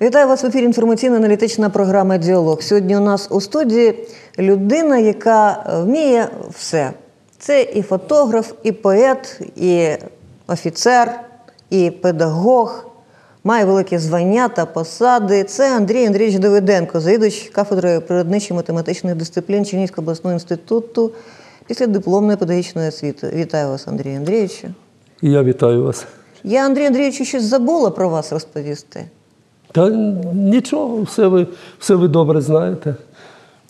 Вітаю вас в ефірі інформаційно-аналітична програма Діалог. Сьогодні у нас у студії людина, яка вміє все. Це і фотограф, і поет, і офіцер, і педагог, має великі звання та посади. Це Андрій Андрійович Давиденко, завідувач кафедрою природничих математичних дисциплін Чернігівського обласного інституту після дипломної педагогічної освіти. Вітаю вас, Андрій Андрійовичу. І я вітаю вас. Я, Андрій Андрійовичу, щось забула про вас розповісти. Та нічого, все ви, все ви добре знаєте.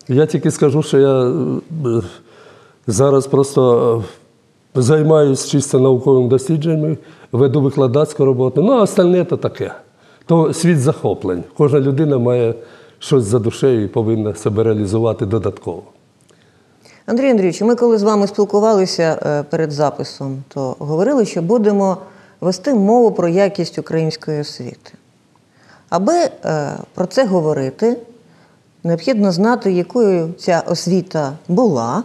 Я тільки скажу, що я е, зараз просто е, займаюся чисто науковими дослідженнями, веду викладацьку роботу. Ну, а остальне то таке. То світ захоплень. Кожна людина має щось за душею і повинна себе реалізувати додатково. Андрій Андрійович, ми коли з вами спілкувалися е, перед записом, то говорили, що будемо вести мову про якість української освіти. Аби е, про це говорити, необхідно знати, якою ця освіта була,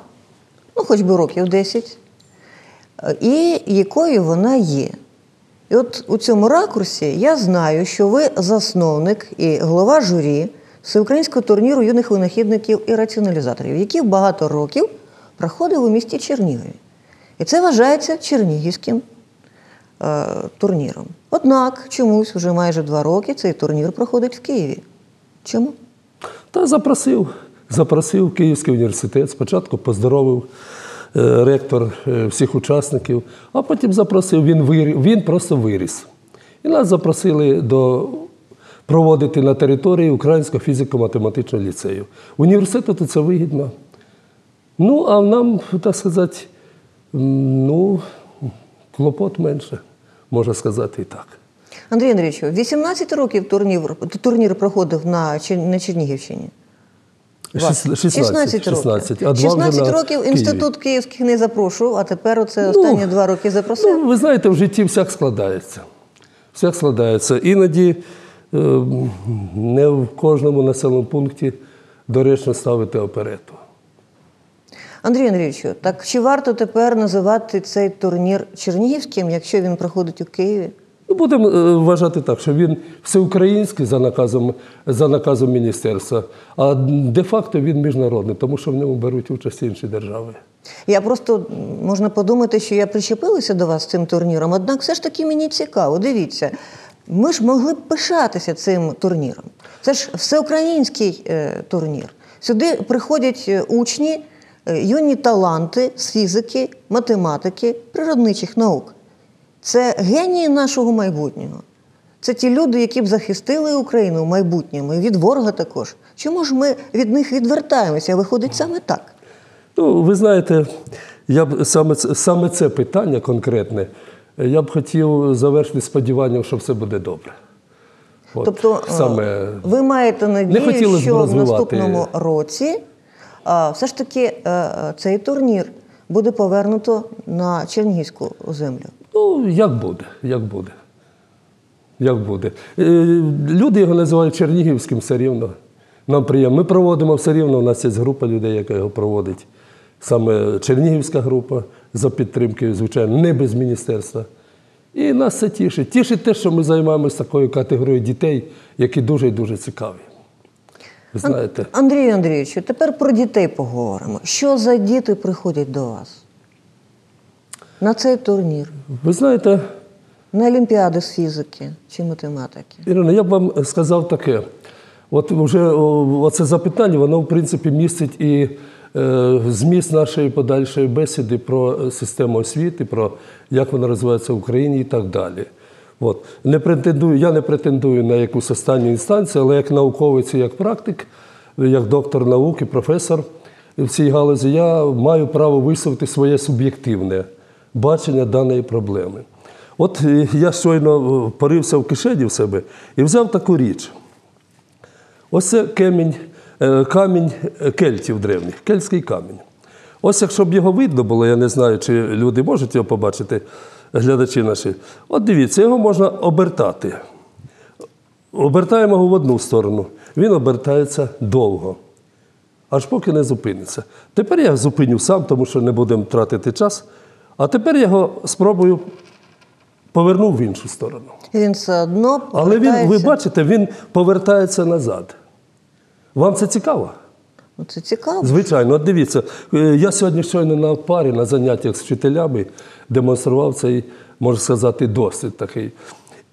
ну хоч би років 10, е, і якою вона є. І от у цьому ракурсі я знаю, що ви засновник і голова журі всеукраїнського турніру юних винахідників і раціоналізаторів, який багато років проходив у місті Чернігові. І це вважається чернігівським е, турніром. Однак чомусь вже майже два роки цей турнір проходить в Києві. Чому? Та запросив, запросив Київський університет. Спочатку поздоровив е, ректор е, всіх учасників, а потім запросив, він, вирі- він просто виріс. І нас запросили до проводити на території Українського фізико-математичного ліцею. Університету це вигідно. Ну, а нам, так сказати, ну, клопот менше, можна сказати і так. Андрій Андрійовичу, 18 років турнір, турнір проходив на, на Чернігівщині. Вас. Шіс- 16, 16 років. а 16 років Києві. інститут київських не запрошував, а тепер оце останні два роки запросив. Ну, ви знаєте, в житті всяк складається. Всяк складається. Іноді е, не в кожному населеному пункті доречно ставити оперету. Андрій Андрійовичу, так чи варто тепер називати цей турнір Чернігівським, якщо він проходить у Києві? Ну, будемо е, вважати так, що він всеукраїнський за наказом, за наказом міністерства, а де-факто він міжнародний, тому що в ньому беруть участь інші держави. Я просто можна подумати, що я причепилася до вас з цим турніром, однак все ж таки мені цікаво. Дивіться, ми ж могли б пишатися цим турніром. Це ж всеукраїнський е, турнір. Сюди приходять е, учні, юні таланти з фізики, математики, природничих наук. Це генії нашого майбутнього. Це ті люди, які б захистили Україну в майбутньому і від ворога також. Чому ж ми від них відвертаємося? Виходить саме так. Ну, ви знаєте, я б саме, саме це питання конкретне, е, я б хотів завершити сподіванням, що все буде добре. От, Тобто, е, саме... ви маєте надію, що в наступному році все ж таки е, е, цей турнір буде повернуто на Чернігівську землю. Ну, як буде, як буде. Як буде. Е, Люди його називають Чернігівським все рівно. Нам приємно. Ми проводимо все рівно. У нас є група людей, яка його проводить. Саме Чернігівська група за підтримки, звичайно, не без міністерства. І нас це тішить. Тішить те, що ми займаємося такою категорією дітей, які дуже і дуже цікаві. Знаєте, Андрію Андрійовичу, тепер про дітей поговоримо. Що за діти приходять до вас на цей турнір? ви знаєте, На Олімпіади з фізики чи математики? Ірина, я б вам сказав таке. От вже о, оце запитання, воно в принципі містить і е, зміст нашої подальшої бесіди про систему освіти, про як вона розвивається в Україні і так далі. От. Не претендую, я не претендую на якусь останню інстанцію, але як науковець і як практик, як доктор наук і професор в цій галузі, я маю право висловити своє суб'єктивне бачення даної проблеми. От е, я щойно е, порився в кишені в себе і взяв таку річ. Ось це камінь, е, камінь е, кельтів древніх, кельтський камінь. Ось якщо б його видно було, я не знаю, чи люди можуть його побачити, глядачі наші. От дивіться, його можна обертати. Обертаємо його в одну сторону. Він обертається довго, аж поки не зупиниться. Тепер я зупиню сам, тому що не будемо тратити час. А тепер я його спробую повернув в іншу сторону. Він все одно Але він, ви бачите, він повертається назад. Вам це цікаво? Ну, Це цікаво. Звичайно, от дивіться, е, я сьогодні щойно на парі на заняттях з вчителями демонстрував цей, можна сказати, досвід такий.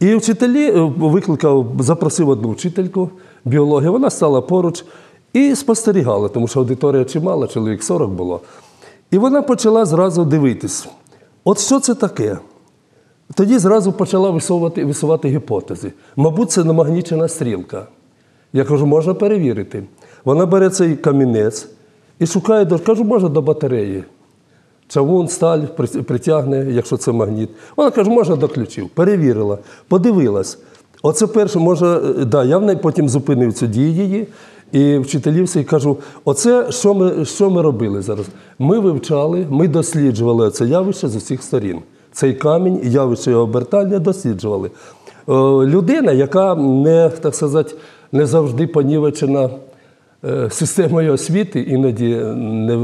І вчителі е, викликав, запросив одну вчительку біології, вона стала поруч і спостерігала, тому що аудиторія чимала, чоловік 40 було. І вона почала зразу дивитись, от що це таке? Тоді зразу почала висувати, висувати гіпотези. Мабуть, це намагнічена стрілка. Я кажу, можна перевірити. Вона бере цей камінець і шукає, кажу, може до батареї. Чавун, сталь притягне, якщо це магніт. Вона каже, можна до ключів. Перевірила, подивилась. Оце перше, може, е, да, я в неї потім зупинив цю дію її і вчителів всі кажу: оце що ми, що ми робили зараз? Ми вивчали, ми досліджували це явище з усіх сторін. Цей камінь, явище його обертання досліджували. Е, Людина, яка не, так сказати, не завжди понівечена е, системою освіти, іноді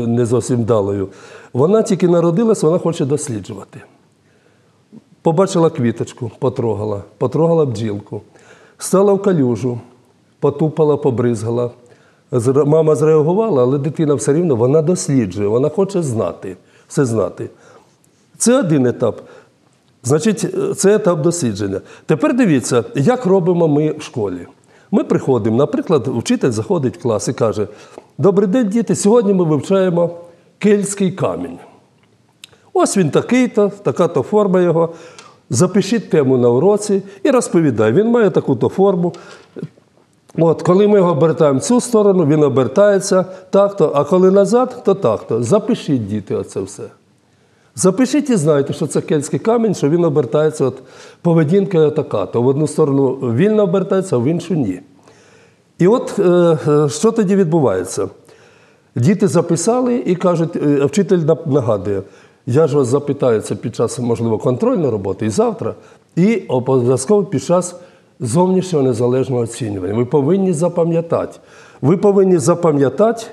не, зовсім вдалою, вона тільки народилась, вона хоче досліджувати. Побачила квіточку, потрогала, потрогала бджілку, стала в калюжу, потупала, побризгала. Мама зреагувала, але дитина все рівно вона досліджує, вона хоче знати, все знати. Це один етап. Значить, це етап дослідження. Тепер дивіться, як робимо ми в школі. Ми приходимо, наприклад, вчитель заходить в клас і каже: Добрий день, діти, сьогодні ми вивчаємо кельтський камінь. Ось він такий-то, така-то форма його. Запишіть тему на уроці і розповідай. Він має таку-то форму. От, коли ми його обертаємо в цю сторону, він обертається так-то, а коли назад, то так-то. Запишіть, діти, оце все. Запишіть і знайте, що це кельтський камінь, що він обертається от поведінка така. То в одну сторону вільно обертається, а в іншу ні. І от е, е, що тоді відбувається? Діти записали і кажуть, е, вчитель нагадує, я ж вас запитаю це під час, можливо, контрольної роботи і завтра, і обов'язково під час зовнішнього незалежного оцінювання. Ви повинні запам'ятати. Ви повинні запам'ятати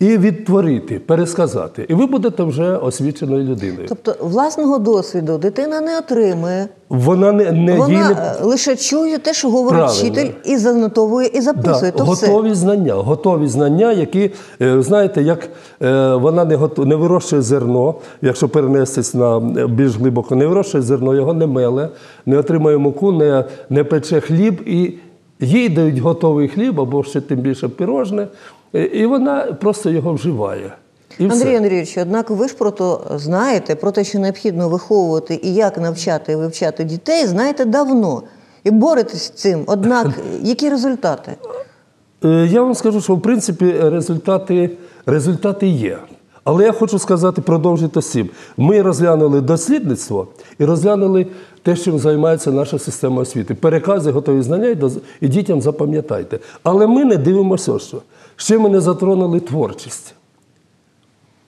і відтворити, пересказати. І ви будете вже освіченою людиною. Тобто власного досвіду дитина не отримує. Вона не, не Вона не е, лише чує те, що говорить Правильно. вчитель, і занотовує, і записує. Да, то все. готові знання, готові знання, які, е, знаєте, як е, вона не, гот- не вирощує зерно, якщо перенестись на більш глибоко, не вирощує зерно, його не меле, не отримує муку, не, не пече хліб, і їй дають готовий хліб або ще тим більше пирожне, е, і вона просто його вживає. І Андрій все. Андрійович, однак ви ж про то знаєте, про те, що необхідно виховувати і як навчати і вивчати дітей, знаєте давно. І боретесь з цим. Однак, які результати? Е, Я вам скажу, що в принципі результати, результати є. Але я хочу сказати, продовжити цим. Ми розглянули дослідництво і розглянули те, чим займається наша система освіти. Перекази, готові знання і дітям запам'ятайте. Але ми не дивимося, що. Ще ми не затронули творчість.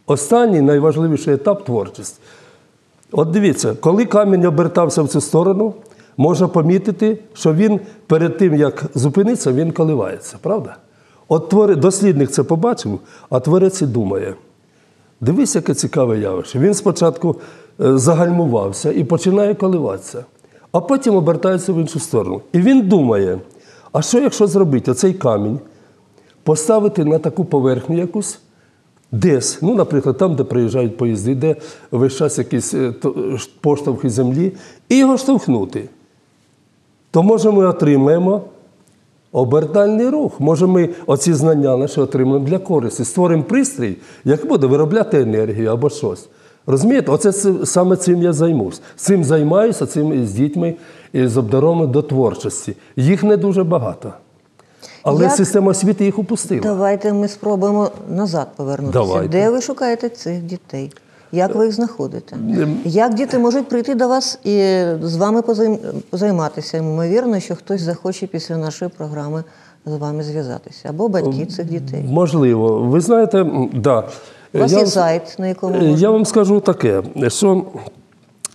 Останній найважливіший етап творчість. От дивіться, коли камінь обертався в цю сторону, можна помітити, що він перед тим, як зупиниться, він коливається, правда? От твори, дослідник це побачив, а творець і думає. Дивись, яке цікаве явище. Він спочатку е, загальмувався і починає коливатися, а потім обертається в іншу сторону. І він думає: а що якщо зробити оцей камінь, поставити на таку поверхню якусь, десь, ну, наприклад, там, де приїжджають поїзди, де весь час якісь е, поштовхи землі, і його штовхнути. То може ми отримаємо обертальний рух. Може, ми оці знання наші отримаємо для користі, створимо пристрій, який буде виробляти енергію або щось. Розумієте, оце саме цим я займусь. Цим займаюся, цим з дітьми, і з обдаровими до творчості. Їх не дуже багато. Але Як- система освіти їх упустила. Давайте ми спробуємо назад повернутися. Давайте. Де ви шукаєте цих дітей? Як ви їх знаходите? Як діти можуть прийти до вас і з вами позайм- позайматися? Ймовірно, що хтось захоче після нашої програми з вами зв'язатися. Або батьки цих дітей. Можливо. Ви знаєте, да. У вас Я є сайт, на якому Е, можна. Я вам скажу таке, що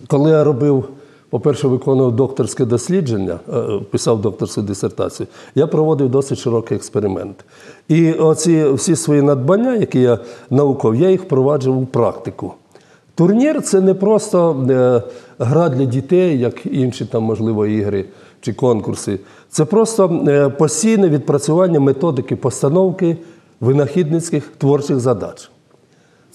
коли я робив, по-перше, виконував докторське дослідження, е, писав докторську дисертацію, я проводив досить широкий експеримент. І оці всі свої надбання, які я науков, я їх впроваджував у практику. Турнір це не просто е, гра для дітей, як інші там, можливо, ігри чи конкурси. Це просто е, постійне відпрацювання методики постановки винахідницьких творчих задач.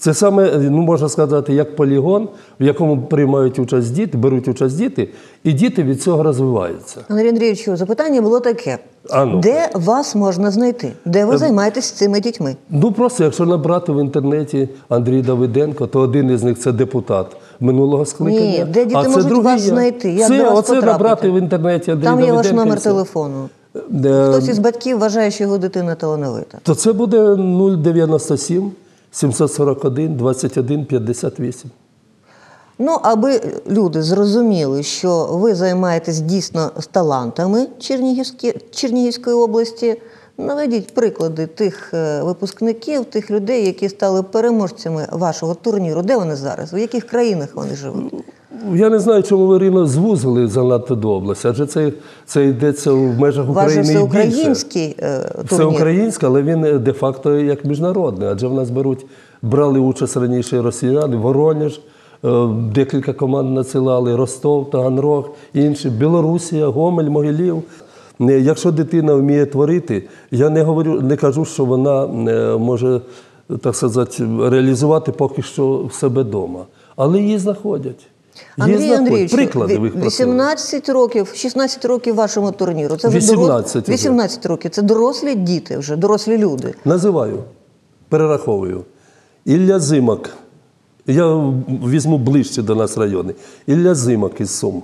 Це саме, ну можна сказати, як полігон, в якому приймають участь діти, беруть участь діти, і діти від цього розвиваються. Андрій Андрійовичу, запитання було таке: А ну. де вас можна знайти? Де ви займаєтесь цими дітьми? Ну просто якщо набрати в інтернеті Андрій Давиденко, то один із них це депутат минулого скликання. Ні, де діти а це можуть другий вас я. знайти? Як це, вас оце набрати в інтернеті Андрій Там є ваш номер телефону. Е, Хтось із батьків вважає, що його дитина талановита. То це буде 097 741 21 58. Ну, аби люди зрозуміли, що ви займаєтесь дійсно талантами Чернігівські, Чернігівської області, наведіть приклади тих е, випускників, тих людей, які стали переможцями вашого турніру. Де вони зараз? В яких країнах вони живуть? Я не знаю, чому ви Ірино, звузили занадто до області, адже це, це йдеться в межах України е, Це турнір. українська, але він е, де-факто як міжнародний, адже в нас беруть, брали участь раніше росіяни, Воронеж, е, декілька команд надсилали, Ростов, Таганрог, інші, Білорусія, Гомель, Могилів. Якщо дитина вміє творити, я не говорю, не кажу, що вона може так сказати, реалізувати поки що в себе вдома. Але її знаходять. Андрій. Андрійович, Приклади ви 18 років, 16 років вашому турніру. Це вже 18 дорос... 18 років. Це дорослі діти вже, дорослі люди. Називаю, перераховую. Ілля Зимак. Я візьму ближче до нас райони. Ілля Зимак із Сум.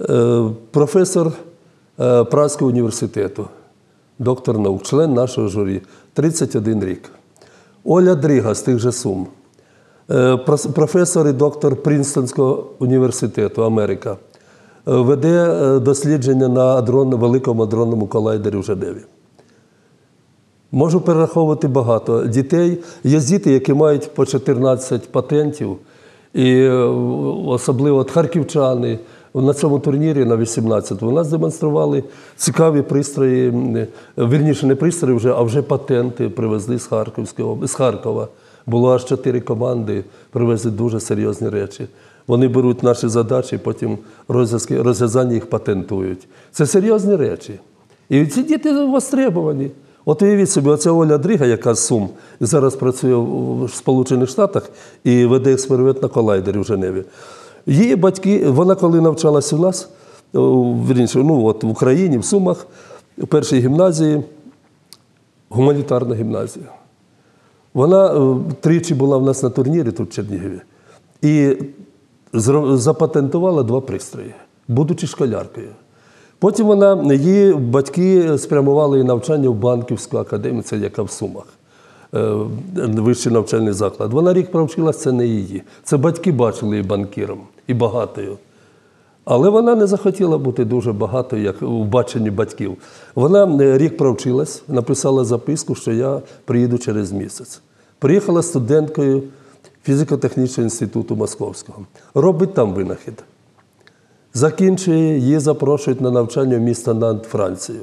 Е, Професор е, Празького університету, доктор наук, член нашого журі, 31 рік. Оля Дрига з тих же Сум. Е, Професор і доктор Принстонського університету Америка. Е, Веде е, дослідження на адрон, великому адронному колайдері в Женеві. Можу перераховувати багато дітей. Є діти, які мають по 14 патентів, і особливо от харківчани на цьому турнірі на 18 у нас демонстрували цікаві пристрої, вірніше, не пристрої вже, а вже патенти привезли з Харківської з Харкова. Було аж чотири команди, привезли дуже серйозні речі. Вони беруть наші задачі, потім розв'язання їх патентують. Це серйозні речі. І ці діти востребовані. От уявіть собі, оця Оля Дрига, яка з Сум, зараз працює в Сполучених Штатах і веде експеримент на колайдері в Женеві. Її батьки, вона коли навчалась у нас, вірніше, ну от в Україні, в Сумах, у першій гімназії, гуманітарна гімназія. Вона е, тричі була в нас на турнірі тут в Чернігові і запатентувала два пристрої, будучи школяркою. Потім вона, її батьки спрямували її навчання в банківську академію, це яка в Сумах, е, вищий навчальний заклад. Вона рік провчилась, це не її. Це батьки бачили її банкіром і багатою. Але вона не захотіла бути дуже багатою, як у баченні батьків. Вона е, рік провчилась, написала записку, що я приїду через місяць. Приїхала студенткою фізико-технічного інституту Московського. Робить там винахід. Закінчує, її запрошують на навчання в місто Нант, Францію.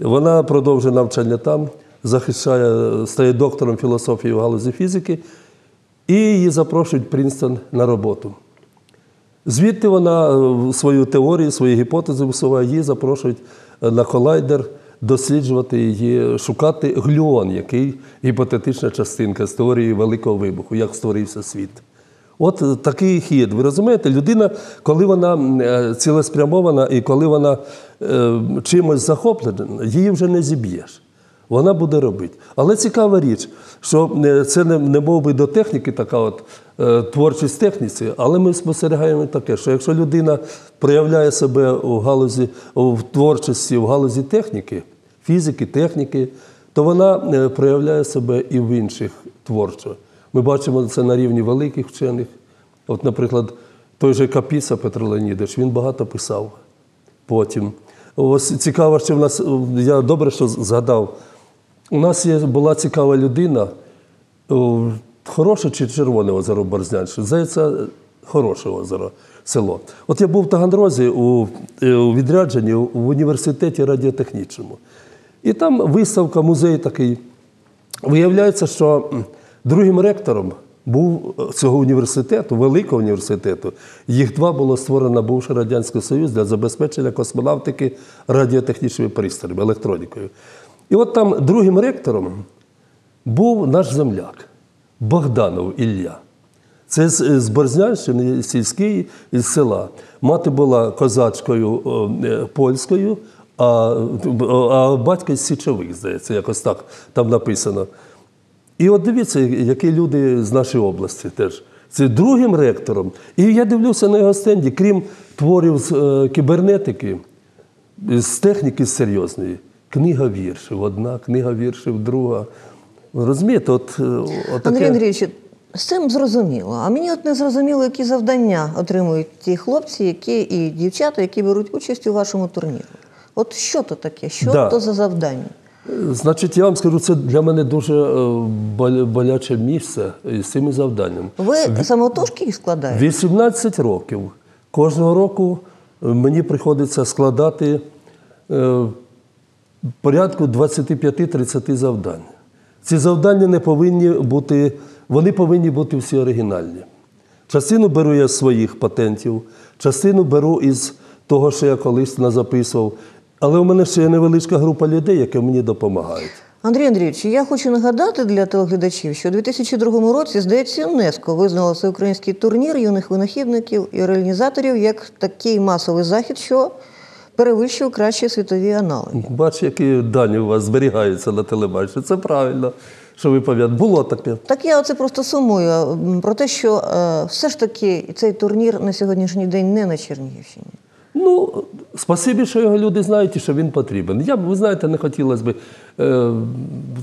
Вона продовжує навчання там, захищає, стає доктором філософії в галузі фізики, і її запрошують в Принстон на роботу. Звідти вона е, свою теорію, свої гіпотези висуває, її запрошують е, на колайдер досліджувати її, шукати глюон, який гіпотетична частинка з теорії Великого вибуху, як створився світ. От е, такий хід. Ви розумієте, людина, коли вона цілеспрямована і коли вона чимось захоплена, її вже не зіб'єш. Вона буде робити. Але цікава річ, що е, це не, не мов би до техніки така от е, творчість техніці, але ми спостерігаємо таке, що якщо людина проявляє себе у галузі в творчості, в галузі техніки, фізики, техніки, то вона е, проявляє себе і в інших творчо. Ми бачимо це на рівні великих вчених. От, наприклад, той же Капіса Петро Леонідович, він багато писав потім. Ось цікаво, що в нас, я добре, що згадав, у нас є, була цікава людина, хороше чи червоне озеро Борзнянське. Здається, хороше озеро, село. От я був в Таганрозі у, е, у відрядженні в університеті радіотехнічному. І там виставка, музей такий. Виявляється, що другим ректором був е, цього університету, великого університету. Їх два було створено бувши Радянський Союз для забезпечення космонавтики радіотехнічними пристроями, електронікою. І от там другим ректором був наш земляк Богданов Ілля. Це з, Борзнянщини, сільський із села. Мати була козачкою е, польською, а, а батько з січових, здається, якось так там написано. І от дивіться, які люди з нашої області теж. Це другим ректором. І я дивлюся на його стенді, крім творів з е, кібернетики, з техніки серйозної, книга віршів, одна, книга віршів, друга. Розумієте, от, е, от Андрій Андрійович, з цим зрозуміло. А мені от не зрозуміло, які завдання отримують ті хлопці, які і дівчата, які беруть участь у вашому турнірі. От що то таке? Що Да. то за завдання? Значить, я вам скажу, це для мене дуже е, боляче місце з цими завданнями. Ви самотужки їх складаєте? 18 років. Кожного року е, мені приходиться складати е, порядку 25-30 завдань. Ці завдання не повинні бути, вони повинні бути всі оригінальні. Частину беру я з своїх патентів, частину беру із того, що я колись назаписував. Але у мене ще є невеличка група людей, які мені допомагають. Андрій Андрійович, я хочу нагадати для телеглядачів, що у 2002 році, здається, ЮНЕСКО визнало всеукраїнський турнір юних винахідників і реалізаторів як такий масовий захід, що перевищує кращі світові аналоги. Бач, які дані у вас зберігаються на телебаченні. Це правильно, що ви пам'ятаєте. Було таке. Так я оце просто сумую про те, що е, все ж таки цей турнір на сьогоднішній день не на Чернігівщині. Ну, спасибі, що його люди знають і що він потрібен. Я б, ви знаєте, не хотілося б е,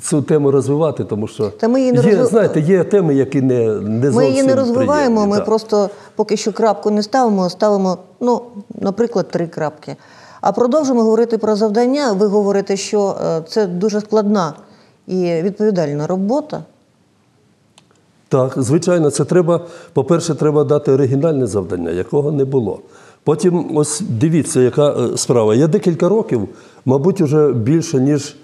цю тему розвивати, тому що Та ми її не є, розви- знаєте, є теми, які не, не Ми її не розвиваємо, приємні, ми так. просто поки що крапку не ставимо, ставимо, ну, наприклад, три крапки. А продовжимо говорити про завдання. Ви говорите, що е, це дуже складна і відповідальна робота. Так, звичайно, це треба, по-перше, треба дати оригінальне завдання, якого не було. Потім, ось дивіться, яка е, справа. Я декілька років, мабуть, вже більше, ніж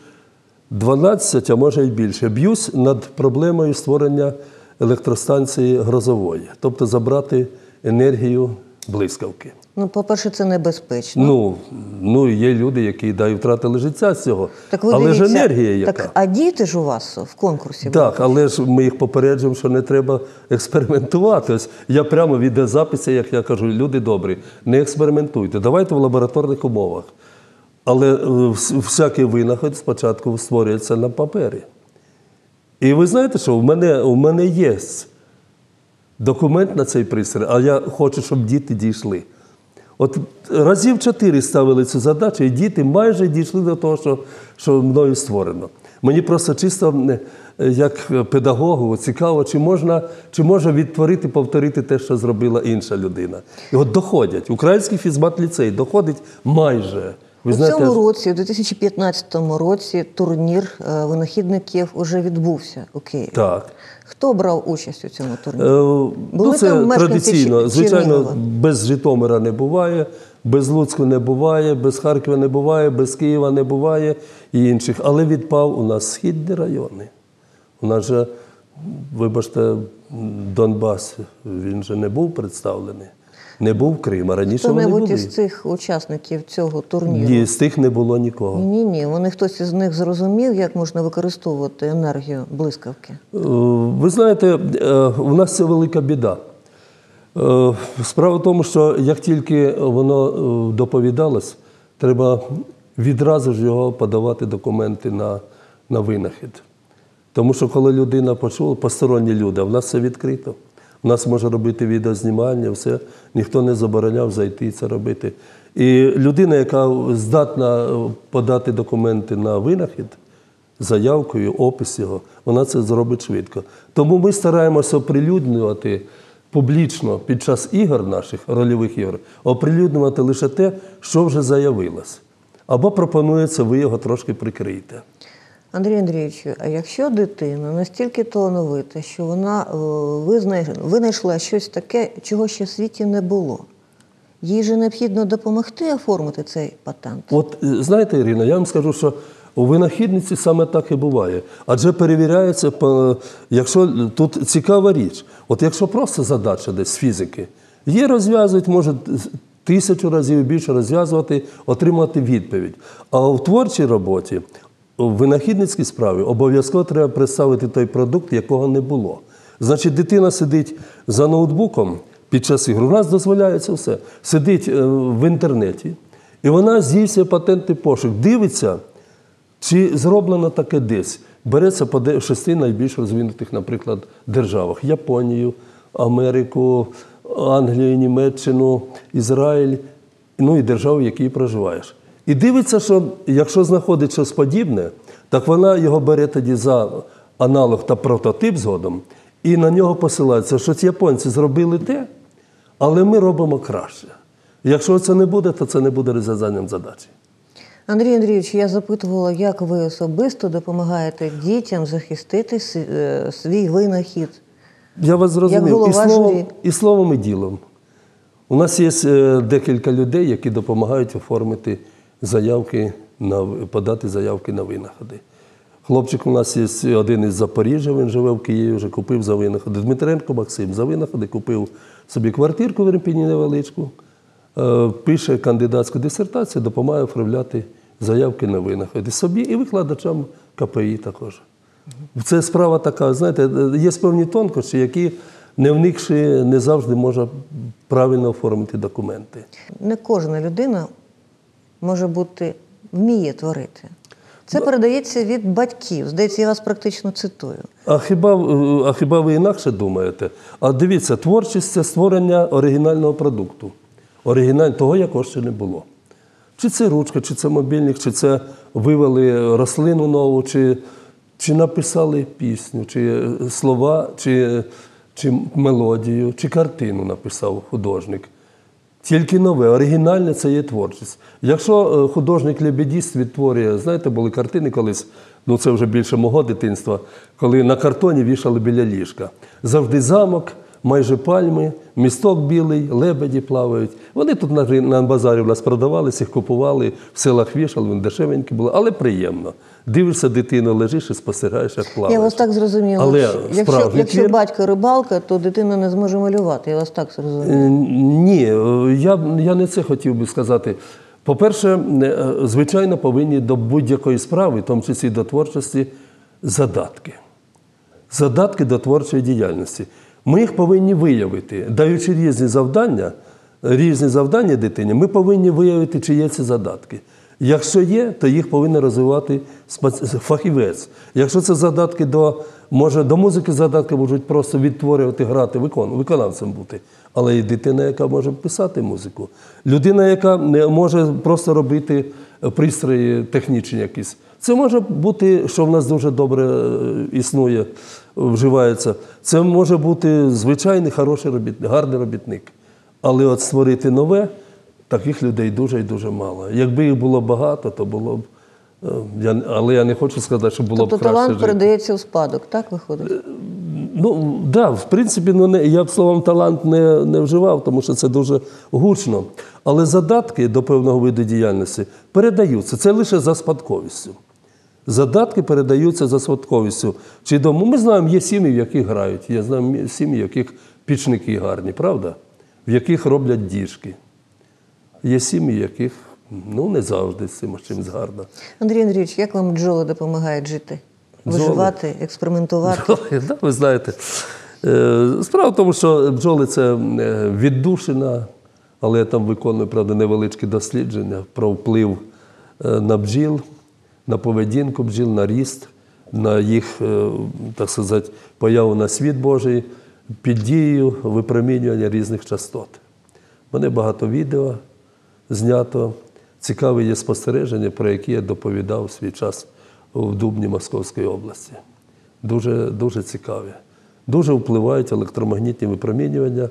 12, а може й більше, б'юсь над проблемою створення електростанції грозової, тобто забрати енергію блискавки. Ну, по-перше, це небезпечно. Ну, ну є люди, які да, і втратили життя з цього. так ви але дивіться, ж енергія яка. Так, а діти ж у вас в конкурсі були? Так, але ж ми їх попереджуємо, що не треба експериментувати. Ось я прямо від записі, як я кажу, люди добрі, не експериментуйте, давайте в лабораторних умовах. Але е, всякий винахід спочатку створюється на папері. І ви знаєте, що в мене, у мене є документ на цей пристрій, а я хочу, щоб діти дійшли. От разів чотири ставили цю задачу, і діти майже дійшли до того, що, що мною створено. Мені просто чисто е, як педагогу цікаво, чи можна чи може відтворити, повторити те, що зробила інша людина. І от доходять. Український фізмат-ліцей доходить майже. Ви У знаєте, цьому році, у 2015 році, турнір е, винахідників уже відбувся у Києві. так. Хто брав участь у цьому турнірі? Е, Були ну, це там традиційно. Звичайно, Чернігова? без Житомира не буває, без Луцьку не буває, без Харкова не буває, без Києва не буває і інших. Але відпав у нас східні райони. У нас же, вибачте, Донбас, він же не був представлений. Не був Крим, а раніше вони Хто-небудь були. із цих учасників цього турніру? Ні, з тих не було нікого. Ні, ні, вони хтось із них зрозумів, як можна використовувати енергію блискавки. Е, Ви знаєте, е, у нас це велика біда. Е, Справа в тому, що як тільки воно доповідалось, треба відразу ж його подавати документи на, на винахід. Тому що коли людина почула, посторонні люди, а в нас все відкрито. У нас може робити відеознімання, все, ніхто не забороняв зайти це робити. І людина, яка здатна е, подати документи на винахід, заявкою, опис його, вона це зробить швидко. Тому ми стараємося оприлюднювати публічно під час ігор наших рольових ігор, оприлюднювати лише те, що вже заявилось. Або пропонується, ви його трошки прикриєте. Андрій Андрійовичу, а якщо дитина настільки талановита, що вона е, винайшла щось таке, чого ще в світі не було, їй же необхідно допомогти оформити цей патент. От е, знаєте, Ірина, я вам скажу, що У винахідниці саме так і буває. Адже перевіряється, по- якщо тут цікава річ, от якщо просто задача десь з фізики, є розв'язують, може тисячу разів більше розв'язувати, отримати відповідь. А у творчій роботі, винахідницькій справі обов'язково треба представити той продукт, якого не було. Значить, дитина сидить за ноутбуком під час ігри. У нас дозволяється все. Сидить е, в інтернеті, і вона здійснює патентний пошук, дивиться, чи зроблено таке десь. Береться по шести найбільш розвинутих, наприклад, державах: Японію, Америку, Англію, Німеччину, Ізраїль, ну і державу, в якій проживаєш. І дивиться, що якщо знаходить щось подібне, так вона його бере тоді за аналог та прототип згодом, і на нього посилається, що ці японці зробили те, але ми робимо краще. Якщо це не буде, то це не буде розв'язанням задачі. Андрій Андрійович, я запитувала, як ви особисто допомагаєте дітям захистити е, свій винахід. Я вас зрозумів. і, словом, і словом, і ділом. У нас є е, декілька людей, які допомагають оформити заявки на подати заявки на винаходи. Хлопчик у нас є один із Запоріжжя, він живе в Києві, вже купив за винаходи. Дмитренко Максим за винаходи купив собі квартирку в Ірпіні невеличку, е, пише кандидатську дисертацію, допомагає оформляти заявки на винаходи собі і викладачам КПІ також. Це справа така, знаєте, є певні тонкощі, які не вникши, не завжди може правильно оформити документи. Не кожна людина може бути, вміє творити. Це передається від батьків. Здається, я вас практично цитую. А хіба, е, а хіба ви інакше думаєте? А дивіться, творчість це створення оригінального продукту, оригіналь того, якого ще не було. Чи це ручка, чи це мобільник, чи це вивели рослину нову, чи, чи написали пісню, чи е, слова, чи, чи мелодію, чи картину написав художник. Тільки нове, оригінальне це є творчість. Якщо е, художник лебедіст відтворює, знаєте, були картини колись, ну це вже більше мого дитинства, коли на картоні вішали біля ліжка. Завжди замок, майже пальми, місток білий, лебеді плавають. Вони тут на, на базарі в нас продавалися, їх купували, в селах вішали, вони дешевенькі були, але приємно. Дивишся, дитина лежиш і спостерігаєш, як плаває. Я вас так зрозуміла. Але якщо, якщо твір- батько рибалка, то дитина не зможе малювати. Я вас так зрозуміла. Е, Ні, е, я, я не це хотів би сказати. По-перше, е, звичайно, повинні до будь-якої справи, в тому числі до творчості, задатки. Задатки до творчої діяльності. Ми їх повинні виявити, даючи різні завдання, різні завдання дитині, ми повинні виявити, чи є ці задатки. Якщо є, то їх повинен розвивати фахівець. Якщо це задатки до, може, до музики задатки можуть просто відтворювати, грати, виконавцем бути. Але і дитина, яка може писати музику. Людина, яка не може просто робити е, пристрої технічні якісь. Це може бути, що в нас дуже добре е, існує, е, вживається. Це може бути звичайний хороший робітник, гарний робітник. Але от створити нове, таких людей дуже і дуже мало. Якби їх було багато, то було б. е, Я, але я не хочу сказати, що було Тобто б краще талант жити. передається у спадок, так виходить? Ну, так, да, в принципі, ну, не, я б словом талант не, не вживав, тому що це дуже гучно. Але задатки до певного виду діяльності передаються. Це лише за спадковістю. Задатки передаються за спадковістю. Чи дому? Ми знаємо, є сім'ї, в яких грають, є знаємо сім'ї, в яких пічники гарні, правда? В яких роблять діжки. Є сім'ї, в яких ну, не завжди з цим чимось гарно. Андрій Андрійович, як вам бджоли допомагають жити? Бджоли? Експериментувати? Бджоли, да, ви знаєте. Е, Справа в тому, що бджоли це е, віддушина, але я там виконую, правда, невеличкі дослідження про вплив е, на бджіл, на поведінку бджіл, на ріст, на їх, е, так сказати, появу на світ Божий під дією випромінювання різних частот. Мене багато відео знято. Цікаві є спостереження, про які я доповідав свій час в Дубні Московської області. Дуже, дуже цікаві. Дуже впливають електромагнітні випромінювання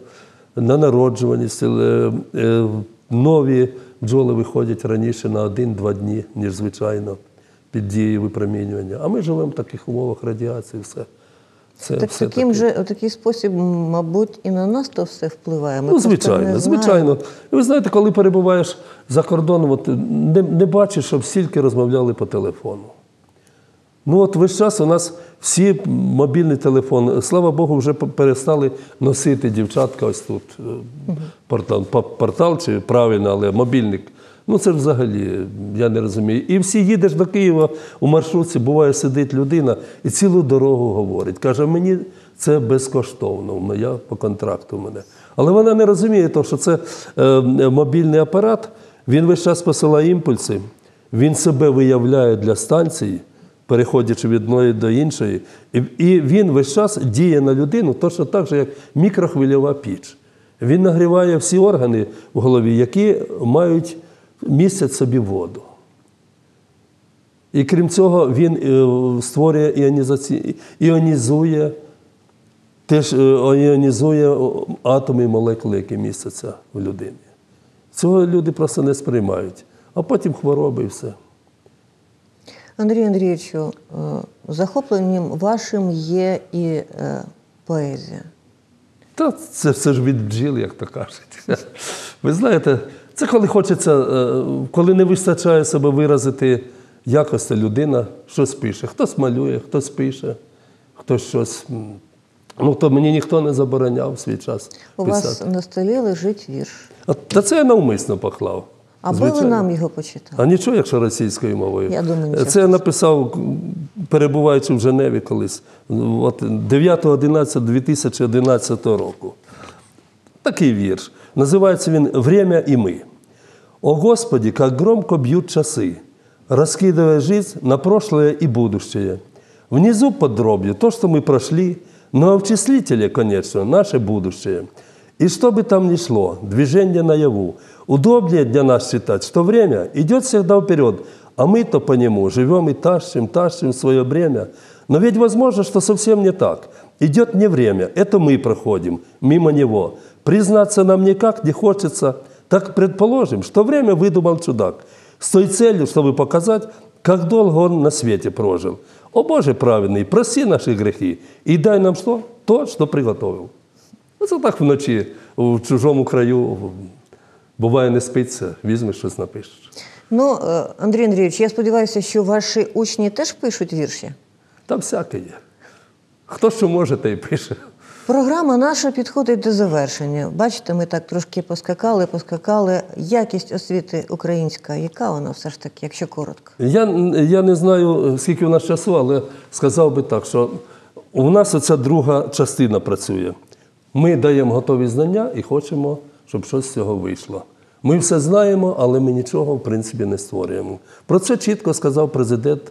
на народжуваність. Е, е, Нові бджоли виходять раніше на один-два дні, ніж звичайно, під дією випромінювання. А ми живемо в таких умовах радіації, все. Це так все таким таки. же, у такий спосіб, мабуть, і на нас то все впливає. Ми Ну, звичайно, звичайно. І ви знаєте, коли перебуваєш за кордоном, от, не, не бачиш, щоб стільки розмовляли по телефону. Ну от весь час у нас всі мобільний телефон, слава Богу, вже перестали носити дівчатка ось тут. е, Портал, портал чи правильно, але мобільник. Ну це взагалі, я не розумію. І всі їдеш до Києва у маршрутці, буває, сидить людина і цілу дорогу говорить. Каже, мені це безкоштовно, м- я по контракту мене. Але вона не розуміє, того, що це е, мобільний апарат, він весь час посилає імпульси, він себе виявляє для станції переходячи від одної до іншої. І, і він весь час діє на людину, точно так же, як мікрохвильова піч. Він нагріває всі органи в голові, які мають містять собі воду. І крім цього, він е, створює іонізаці... іонізує, теж е, іонізує атоми і молекули, які містяться в людині. Цього люди просто не сприймають. А потім хвороби і все. Андрію Андрійовичу, е, захопленням вашим є і е, поезія. Та це все ж від бджіл, як то кажуть. Ви знаєте, це коли хочеться, е, коли не вистачає себе виразити якості людина, щось пише. Хтось малює, хтось пише, хтось щось. Ну, то мені ніхто не забороняв свій час У писати. вас на столі лежить вірш. А, Та це я навмисно поклав. Аби ви нам його почитали. А нічого, якщо російською мовою. Я думаю, нічого. Це я написав, перебуваючи в Женеві колись, от 9.11.2011 року. Такий вірш. Називається він «Время і ми». О Господи, как громко бьют часы, раскидывая жизнь на прошлое и будущее. Внизу под дробью то, что мы прошли, но в числителе, конечно, наше будущее. И что бы там ни шло, движение наяву, удобнее для нас считать, что время идет всегда вперед, а мы-то по нему живем и тащим, тащим свое бремя. Но ведь возможно, что совсем не так. Идет не время, это мы проходим мимо него. Признаться нам никак не хочется, так предположим, что время выдумал чудак с той целью, чтобы показать, как долго он на свете прожил. О Боже праведный, прости наши грехи и дай нам что? То, что приготовил. Оце так вночі в чужому краю буває не спиться, візьмеш щось напишеш. Ну, е, Андрій Андрійович, я сподіваюся, що ваші учні теж пишуть вірші. Там всяке є. Хто що може, те й пише. Програма наша підходить до завершення. Бачите, ми так трошки поскакали, поскакали. Якість освіти українська, яка вона все ж таки, якщо коротко? Я, я не знаю, скільки у нас часу, але сказав би так, що у нас оця друга частина працює. Ми даємо готові знання і хочемо, щоб щось з цього вийшло. Ми все знаємо, але ми нічого, в принципі, не створюємо. Про це чітко сказав президент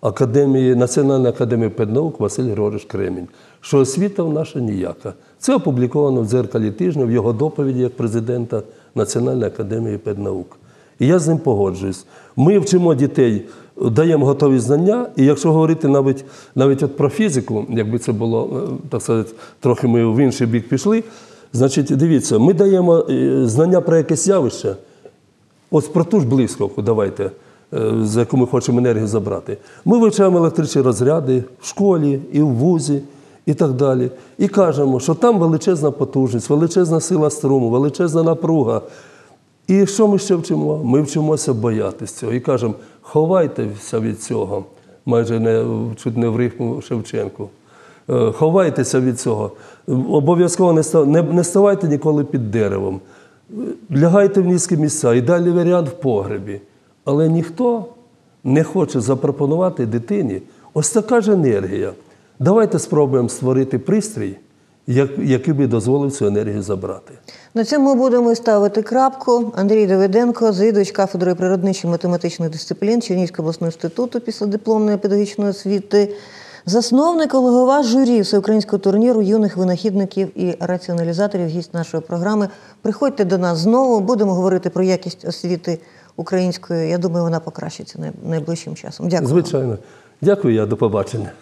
Академії, Національної академії педнаук Василь Григорович Кремінь, що освіта в наша ніяка. Це опубліковано в дзеркалі тижня в його доповіді як президента Національної академії педнаук. І я з ним погоджуюсь. Ми вчимо дітей, даємо готові знання, і якщо говорити навіть, навіть от про фізику, якби це було, е, так сказати, трохи ми в інший бік пішли, значить, дивіться, ми даємо е, знання про якесь явище, Ось про ту ж блискавку, давайте, за яку ми хочемо енергію забрати. Ми вивчаємо електричні розряди в школі і в вузі, і так далі. І кажемо, що там величезна потужність, величезна сила струму, величезна напруга. І що ми ще вчимо? Ми вчимося боятися цього. І кажемо, ховайтеся від цього, майже не, чуть не в рифму Шевченку. Е, Ховайтеся від цього. Обов'язково не, не, не ставайте ніколи під деревом. Лягайте в низькі місця. Ідеальний варіант в погребі. Але ніхто не хоче запропонувати дитині ось така ж енергія. Давайте спробуємо створити пристрій, який би дозволив цю енергію забрати. На цьому будемо ставити крапку. Андрій Давиденко, завідувач кафедрою природничих математичних дисциплін Чернігівського обласного інституту післядипломної педагогічної освіти, засновник голова журі всеукраїнського турніру юних винахідників і раціоналізаторів, гість нашої програми. Приходьте до нас знову, будемо говорити про якість освіти української. Я думаю, вона покращиться най- найближчим часом. Дякую. Звичайно. Дякую, я до побачення.